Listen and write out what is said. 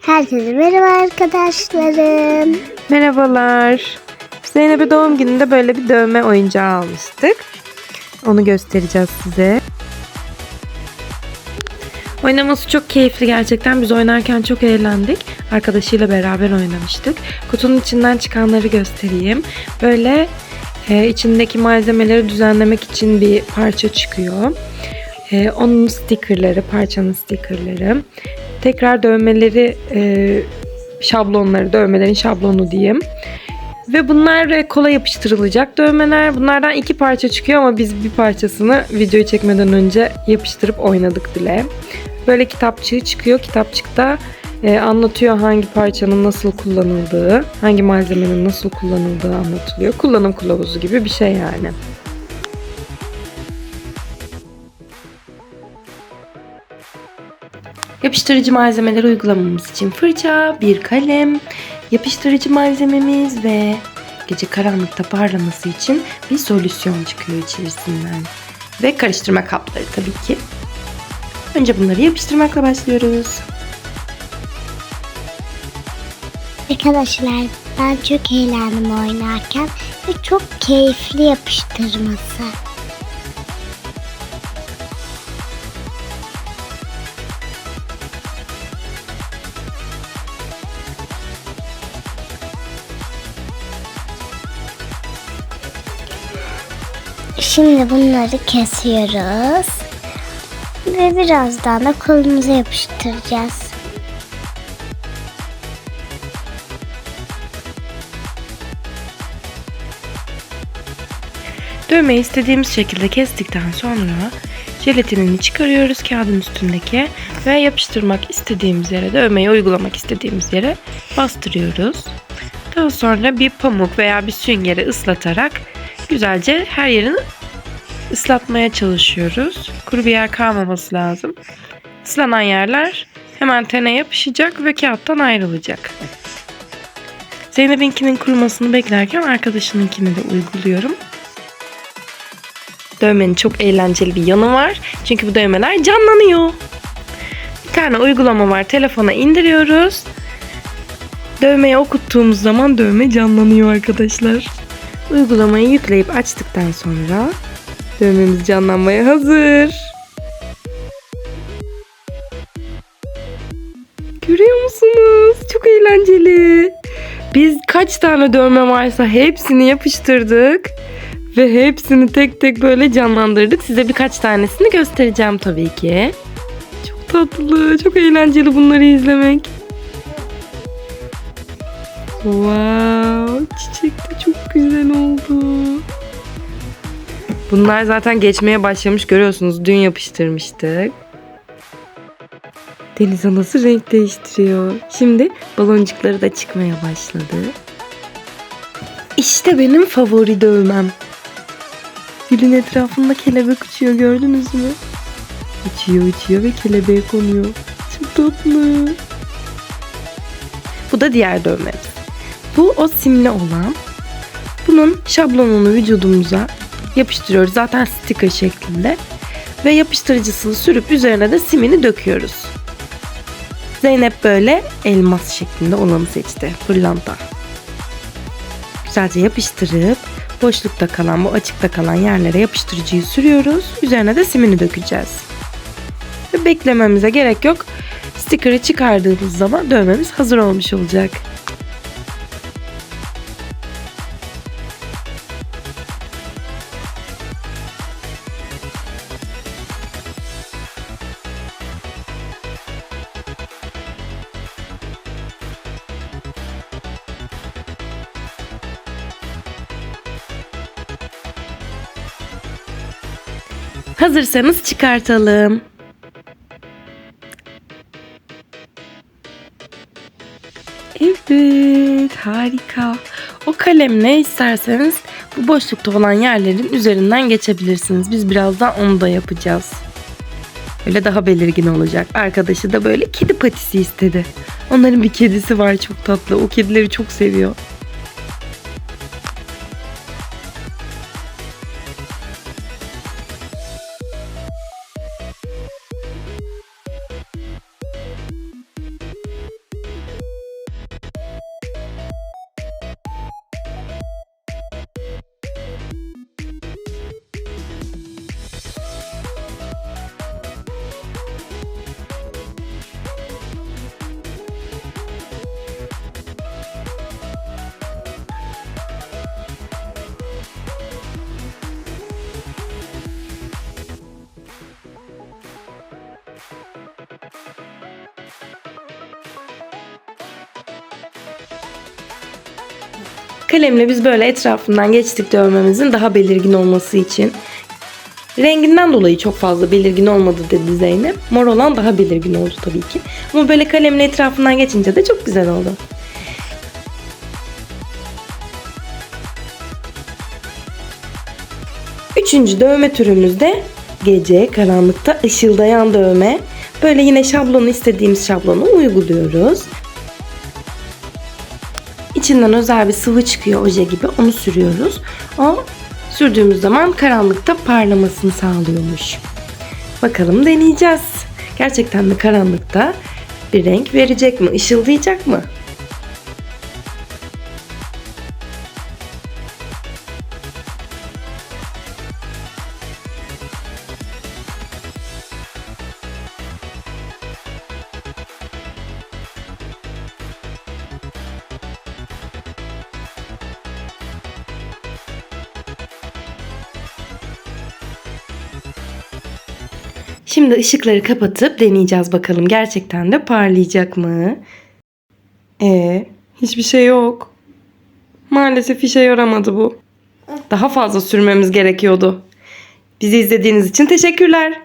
Herkese merhaba arkadaşlarım. Merhabalar. Zeynep'e doğum gününde böyle bir dövme oyuncağı almıştık. Onu göstereceğiz size. Oynaması çok keyifli gerçekten. Biz oynarken çok eğlendik. Arkadaşıyla beraber oynamıştık. Kutunun içinden çıkanları göstereyim. Böyle e, içindeki malzemeleri düzenlemek için bir parça çıkıyor. E, onun stickerları, parçanın stickerları. Tekrar dövmeleri, e, şablonları, dövmelerin şablonu diyeyim. Ve bunlar e, kola yapıştırılacak dövmeler. Bunlardan iki parça çıkıyor ama biz bir parçasını videoyu çekmeden önce yapıştırıp oynadık bile. Böyle kitapçığı çıkıyor. Kitapçıkta e, anlatıyor hangi parçanın nasıl kullanıldığı, hangi malzemenin nasıl kullanıldığı anlatılıyor. Kullanım kılavuzu gibi bir şey yani. Yapıştırıcı malzemeleri uygulamamız için fırça, bir kalem, yapıştırıcı malzememiz ve gece karanlıkta parlaması için bir solüsyon çıkıyor içerisinden. Ve karıştırma kapları tabii ki. Önce bunları yapıştırmakla başlıyoruz. Arkadaşlar ben çok eğlendim oynarken ve çok keyifli yapıştırması. Şimdi bunları kesiyoruz. Ve birazdan da kolumuza yapıştıracağız. Dövmeyi istediğimiz şekilde kestikten sonra jelatinini çıkarıyoruz kağıdın üstündeki ve yapıştırmak istediğimiz yere, dövmeyi uygulamak istediğimiz yere bastırıyoruz. Daha sonra bir pamuk veya bir süngeri ıslatarak güzelce her yerini ıslatmaya çalışıyoruz. Kuru bir yer kalmaması lazım. Islanan yerler hemen tene yapışacak ve kağıttan ayrılacak. Zeynep'inkinin kurumasını beklerken arkadaşınınkini de uyguluyorum. Dövmenin çok eğlenceli bir yanı var. Çünkü bu dövmeler canlanıyor. Bir tane uygulama var. Telefona indiriyoruz. Dövmeye okuttuğumuz zaman dövme canlanıyor arkadaşlar. Uygulamayı yükleyip açtıktan sonra dövmemiz canlanmaya hazır. Görüyor musunuz? Çok eğlenceli. Biz kaç tane dövme varsa hepsini yapıştırdık. Ve hepsini tek tek böyle canlandırdık. Size birkaç tanesini göstereceğim tabii ki. Çok tatlı, çok eğlenceli bunları izlemek. Wow, çiçek de çok güzel oldu. Bunlar zaten geçmeye başlamış görüyorsunuz. Dün yapıştırmıştık. Deniz anası renk değiştiriyor. Şimdi baloncukları da çıkmaya başladı. İşte benim favori dövmem. Gülün etrafında kelebek uçuyor gördünüz mü? Uçuyor uçuyor ve kelebeğe konuyor. Çok tatlı. Bu da diğer dövmemiz. Bu o simli olan. Bunun şablonunu vücudumuza yapıştırıyoruz. Zaten sticker şeklinde. Ve yapıştırıcısını sürüp üzerine de simini döküyoruz. Zeynep böyle elmas şeklinde olanı seçti. Pırlanta. Güzelce yapıştırıp boşlukta kalan bu açıkta kalan yerlere yapıştırıcıyı sürüyoruz. Üzerine de simini dökeceğiz. Ve beklememize gerek yok. Sticker'ı çıkardığımız zaman dövmemiz hazır olmuş olacak. Hazırsanız çıkartalım. Evet, harika. O kalemle isterseniz bu boşlukta olan yerlerin üzerinden geçebilirsiniz. Biz birazdan onu da yapacağız. Öyle daha belirgin olacak. Arkadaşı da böyle kedi patisi istedi. Onların bir kedisi var çok tatlı. O kedileri çok seviyor. Kalemle biz böyle etrafından geçtik dövmemizin daha belirgin olması için. Renginden dolayı çok fazla belirgin olmadı dedi Zeynep. Mor olan daha belirgin oldu tabii ki. Ama böyle kalemle etrafından geçince de çok güzel oldu. Üçüncü dövme türümüz de gece karanlıkta ışıldayan dövme. Böyle yine şablonu istediğimiz şablonu uyguluyoruz. İçinden özel bir sıvı çıkıyor oje gibi onu sürüyoruz. O sürdüğümüz zaman karanlıkta parlamasını sağlıyormuş. Bakalım deneyeceğiz. Gerçekten de karanlıkta bir renk verecek mi? Işıldayacak mı? Şimdi ışıkları kapatıp deneyeceğiz bakalım gerçekten de parlayacak mı? Ee, hiçbir şey yok. Maalesef işe yaramadı bu. Daha fazla sürmemiz gerekiyordu. Bizi izlediğiniz için teşekkürler.